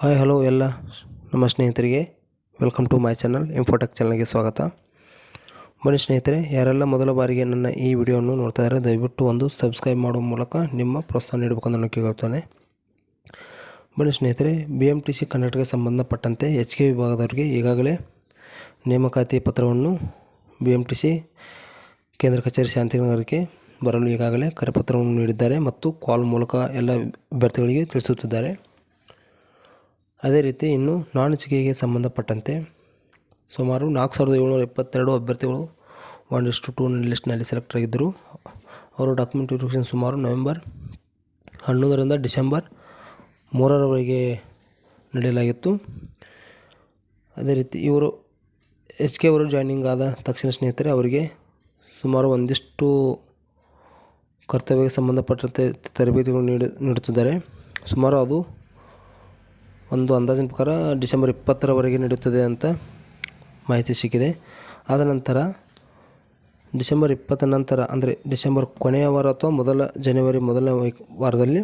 Hi, hello ಎಲ್ಲ ನಮ್ಮ ಸ್ನೇಹಿತರಿಗೆ. Welcome to my channel Infotech ಚಾನಲ್ಗೆ ಸ್ವಾಗತ. ಬನ್ನಿ ಸ್ನೇಹಿತರೆ, ಯಾರೆಲ್ಲ ಮೊದಲ ಬಾರಿಗೆ ನನ್ನ ಈ ವಿಡಿಯೋವನ್ನು ನೋಡ್ತಾ ಇದ್ದಾರೆ, ದಯವಿಟ್ಟು ಒಂದು ಸಬ್ಸ್ಕ್ರೈಬ್ ಮಾಡುವ ಮೂಲಕ ನಿಮ್ಮ ಪ್ರೋತ್ಸಾಹ ನೀಡಬೇಕಂತ ನಾನು ಕೇಳ್ತೇನೆ ಬನ್ನಿ ಸ್ನೇಹಿತರೆ ಬಿ ಎಂ ಟಿ ಸಿ ಕನ್ನಡಕ್ಕೆ ಸಂಬಂಧಪಟ್ಟಂತೆ ಎಚ್ ಕೆ ವಿಭಾಗದವರಿಗೆ ಈಗಾಗಲೇ ನೇಮಕಾತಿ ಪತ್ರವನ್ನು ಬಿ ಎಂ ಟಿ ಸಿ ಕೇಂದ್ರ ಕಚೇರಿ ಶಾಂತಿನಗರಕ್ಕೆ ಬರಲು ಈಗಾಗಲೇ ಕರೆಪತ್ರವನ್ನು ನೀಡಿದ್ದಾರೆ ಮತ್ತು ಕಾಲ್ ಮೂಲಕ ಎಲ್ಲ ಅಭ್ಯರ್ಥಿಗಳಿಗೆ ತಿಳಿಸುತ್ತಿದ್ದಾರೆ. ಅದೇ ರೀತಿ ಇನ್ನು ನಾನ್ ಸಂಬಂಧಪಟ್ಟಂತೆ ಸುಮಾರು ನಾಲ್ಕು ಸಾವಿರದ ಏಳ್ನೂರ ಎಪ್ಪತ್ತೆರಡು ಅಭ್ಯರ್ಥಿಗಳು ಒನ್ ಇಷ್ಟು ಟೂ ಲಿಸ್ಟ್ನಲ್ಲಿ ಸೆಲೆಕ್ಟ್ ಆಗಿದ್ದರು. ಅವರು ಡಾಕ್ಯುಮೆಂಟ್ ವೆರಿಫಿಕೇಷನ್ ಸುಮಾರು ನವೆಂಬರ್ ಹನ್ನೊಂದರಿಂದ ಡಿಸೆಂಬರ್ ಮೂರರವರೆಗೆ ನಡೆಯಲಾಗಿತ್ತು. ಅದೇ ರೀತಿ ಇವರು ಎಚ್ ಕೆ ಅವರು ಜಾಯ್ನಿಂಗ್ ಆದ ತಕ್ಷಣ ಸ್ನೇಹಿತರೆ, ಅವರಿಗೆ ಸುಮಾರು ಒಂದಿಷ್ಟು ಕರ್ತವ್ಯಕ್ಕೆ ಸಂಬಂಧಪಟ್ಟಂತೆ ತರಬೇತಿಗಳು ನೀಡಿ, ನೀಡುತ್ತಿದ್ದಾರೆ. ಸುಮಾರು ಅದು ಒಂದು ಅಂದಾಜಿನ ಪ್ರಕಾರ ಡಿಸೆಂಬರ್ ಇಪ್ಪತ್ತರವರೆಗೆ ನಡೆಯುತ್ತದೆ ಅಂತ ಮಾಹಿತಿ ಸಿಕ್ಕಿದೆ. ಆದ ನಂತರ ಡಿಸೆಂಬರ್ ಇಪ್ಪತ್ತ ನಂತರ, ಅಂದರೆ ಡಿಸೆಂಬರ್ ಕೊನೆಯ ವಾರ ಅಥವಾ ಮೊದಲ ಜನವರಿ ಮೊದಲನೇ ವಾರದಲ್ಲಿ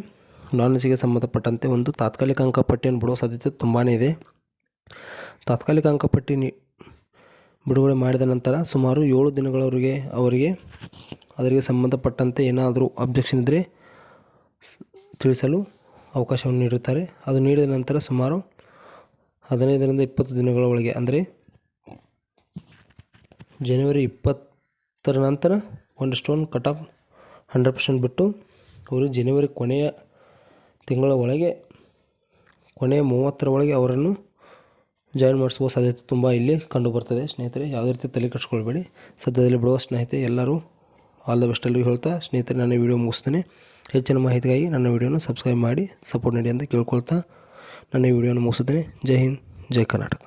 ನಾನ್ಗೆ ಸಂಬಂಧಪಟ್ಟಂತೆ ಒಂದು ತಾತ್ಕಾಲಿಕ ಅಂಕಪಟ್ಟಿಯನ್ನು ಬಿಡುವ ಸಾಧ್ಯತೆ ತುಂಬಾ ಇದೆ. ತಾತ್ಕಾಲಿಕ ಅಂಕಪಟ್ಟಿ ಬಿಡುಗಡೆ ಮಾಡಿದ ನಂತರ ಸುಮಾರು ಏಳು ದಿನಗಳವರೆಗೆ ಅವರಿಗೆ, ಅದರಿಗೆ ಸಂಬಂಧಪಟ್ಟಂತೆ ಏನಾದರೂ ಅಬ್ಜೆಕ್ಷನ್ ಇದ್ದರೆ ತಿಳಿಸಲು ಅವಕಾಶವನ್ನು ನೀಡುತ್ತಾರೆ. ಅದು ನೀಡಿದ ನಂತರ ಸುಮಾರು ಹದಿನೈದರಿಂದ ಇಪ್ಪತ್ತು ದಿನಗಳ ಒಳಗೆ, ಅಂದರೆ ಜನವರಿ ಇಪ್ಪತ್ತರ ನಂತರ ಒಂದು ಸ್ಟೋನ್ ಕಟ್ ಆಫ್ ಹಂಡ್ರೆಡ್ ಪರ್ಸೆಂಟ್ ಬಿಟ್ಟು ಅವರು ಜನವರಿ ಕೊನೆಯ ತಿಂಗಳ ಒಳಗೆ, ಕೊನೆಯ ಮೂವತ್ತರ ಒಳಗೆ ಅವರನ್ನು ಜಾಯಿನ್ ಮಾಡಿಸುವ ಸಾಧ್ಯತೆ ತುಂಬ ಇಲ್ಲಿ ಕಂಡುಬರ್ತದೆ ಸ್ನೇಹಿತರೆ, ಯಾವುದೇ ರೀತಿ ತಲೆ ಕಟ್ಸ್ಕೊಳ್ಬೇಡಿ ಸದ್ಯದಲ್ಲಿ ಬಿಡುವ ಸ್ನೇಹಿತರೆ, ಎಲ್ಲರೂ ಆಲ್ ದ ಬೆಸ್ಟ್ ಹೇಳ್ತಾ, ಸ್ನೇಹಿತರೆ, ನಾನು ವಿಡಿಯೋ ಮುಗಿಸ್ತೀನಿ. ಹೆಚ್ಚಿನ ಮಾಹಿತಿಗಾಗಿ ನನ್ನ ವಿಡಿಯೋನ ಸಬ್ಸ್ಕ್ರೈಬ್ ಮಾಡಿ ಸಪೋರ್ಟ್ ನೀಡಿ ಅಂತ ಕೇಳ್ಕೊಳ್ತಾ ನನ್ನ ವಿಡಿಯೋನ ಮುಗಿಸುತ್ತೇನೆ ಜೈ ಹಿಂದ್, ಜೈ ಕರ್ನಾಟಕ.